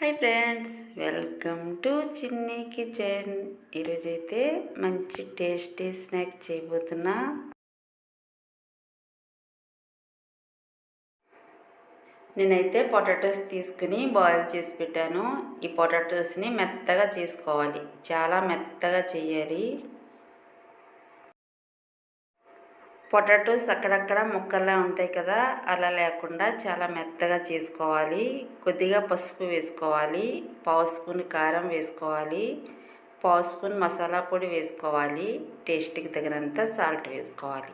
Hi friends welcome to Chinni kitchen. ఈరోజైతే మంచి tasty snack చేయబోతున్నా. నేనైతే పొటాటోస్ తీసుకుని బాయిల్ చేసి పెట్టాను. ఈ పొటాటోస్ని మెత్తగా చేసుకోవాలి. చాలా మెత్తగా చేయాలి. పొటాటోస్ అక్కడక్కడ ముక్కల్లా ఉంటాయి కదా అలా లేకుండా చాలా మెత్తగా చేసుకోవాలి. కొద్దిగా పసుపు వేసుకోవాలి పావు స్పూన్ కారం వేసుకోవాలి పావు స్పూన్ మసాలా పొడి వేసుకోవాలి టేస్ట్కి తగినంత సాల్ట్ వేసుకోవాలి.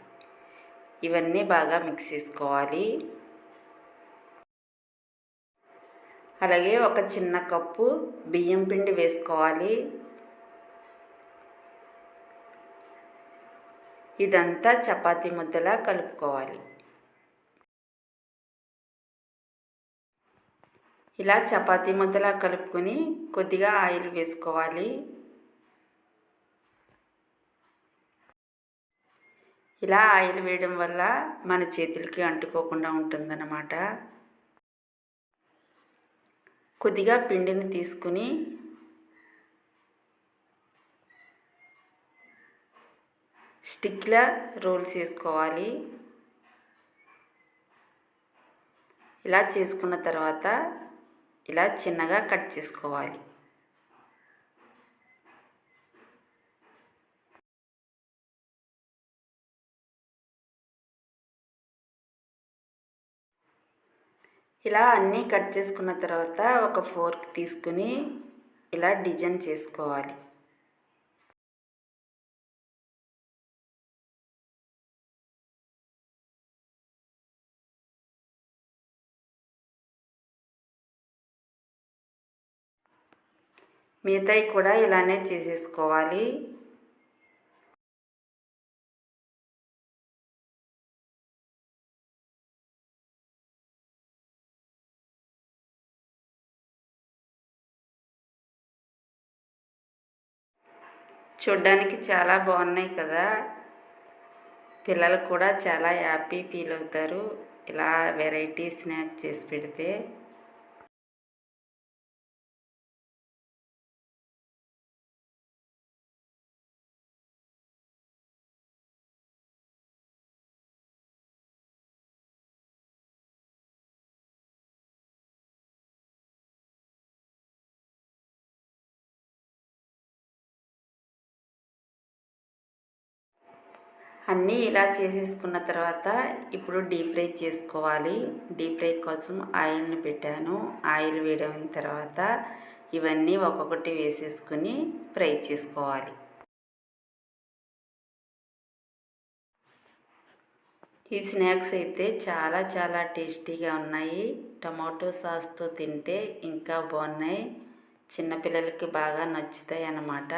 ఇవన్నీ బాగా మిక్స్ చేసుకోవాలి. అలాగే ఒక చిన్న కప్పు బియ్యం పిండి వేసుకోవాలి. ఇదంతా చపాతీ ముద్దలా కలుపుకోవాలి. ఇలా చపాతీ ముద్దలా కలుపుకొని కొద్దిగా ఆయిల్ వేసుకోవాలి. ఇలా ఆయిల్ వేయడం వల్ల మన చేతులకి అంటుకోకుండా ఉంటుందన్నమాట. కొద్దిగా పిండిని తీసుకుని స్టిక్లా రోల్స్ వేసుకోవాలి. ఇలా చేసుకున్న తర్వాత ఇలా చిన్నగా కట్ చేసుకోవాలి. ఇలా అన్నీ కట్ చేసుకున్న తర్వాత ఒక ఫోర్క్ తీసుకుని ఇలా డిజైన్ చేసుకోవాలి. మిగతాయి కూడా ఇలానే చేసేసుకోవాలి. చూడ్డానికి చాలా బాగున్నాయి కదా. పిల్లలు కూడా చాలా హ్యాపీ ఫీల్ అవుతారు. ఇలా వెరైటీ స్నాక్ చేసి పెడితే. అన్నీ ఇలా చేసేసుకున్న తర్వాత ఇప్పుడు డీప్ ఫ్రై చేసుకోవాలి. డీప్ ఫ్రై కోసం ఆయిల్ని పెట్టాను. ఆయిల్ వేయడం తర్వాత ఇవన్నీ ఒక్కొక్కటి వేసేసుకుని ఫ్రై చేసుకోవాలి. ఈ స్నాక్స్ అయితే చాలా చాలా టేస్టీగా ఉన్నాయి. టమాటో సాస్తో తింటే ఇంకా బాగున్నాయి. చిన్నపిల్లలకి బాగా నచ్చుతాయి అన్నమాట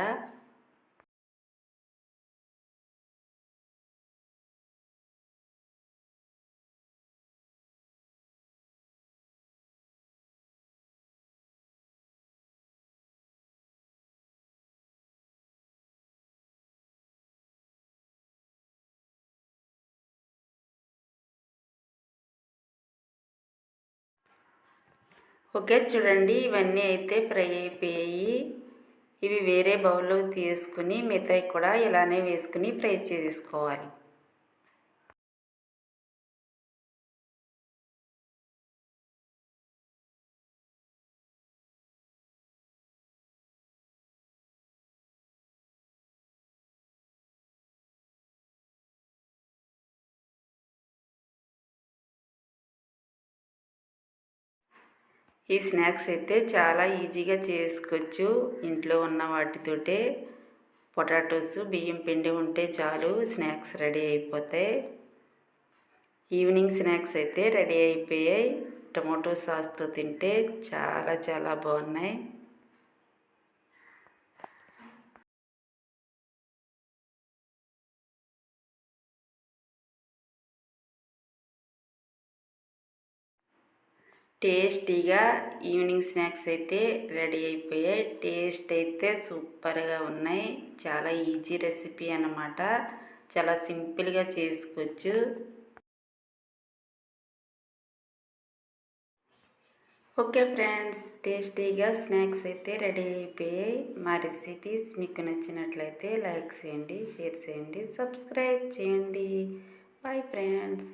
ఓకే చూడండి ఇవన్నీ అయితే ఫ్రై అయిపోయాయి. ఇవి వేరే బౌల్లో తీసుకుని మిగతాయి కూడా ఇలానే వేసుకుని ఫ్రై చేసుకోవాలి ఈ స్నాక్స్ అయితే చాలా ఈజీగా చేసుకోవచ్చు. ఇంట్లో ఉన్న వాటితోటే పొటాటోస్ బియ్యం పిండి ఉంటే చాలు స్నాక్స్ రెడీ అయిపోతాయి. ఈవినింగ్ స్నాక్స్ అయితే రెడీ అయిపోయాయి. టమాటో సాస్తో తింటే చాలా చాలా బాగున్నాయి. టేస్టీగా ఈవినింగ్ స్నాక్స్ అయితే రెడీ అయిపోయాయి. టేస్ట్ అయితే సూపర్గా ఉన్నాయి. చాలా ఈజీ రెసిపీ అన్నమాట. చాలా సింపుల్గా చేసుకోవచ్చు. ఓకే ఫ్రెండ్స్ టేస్టీగా స్నాక్స్ అయితే రెడీ అయిపోయాయి. మా రెసిపీస్ మీకు నచ్చినట్లయితే లైక్ చేయండి షేర్ చేయండి సబ్స్క్రైబ్ చేయండి. Bye friends.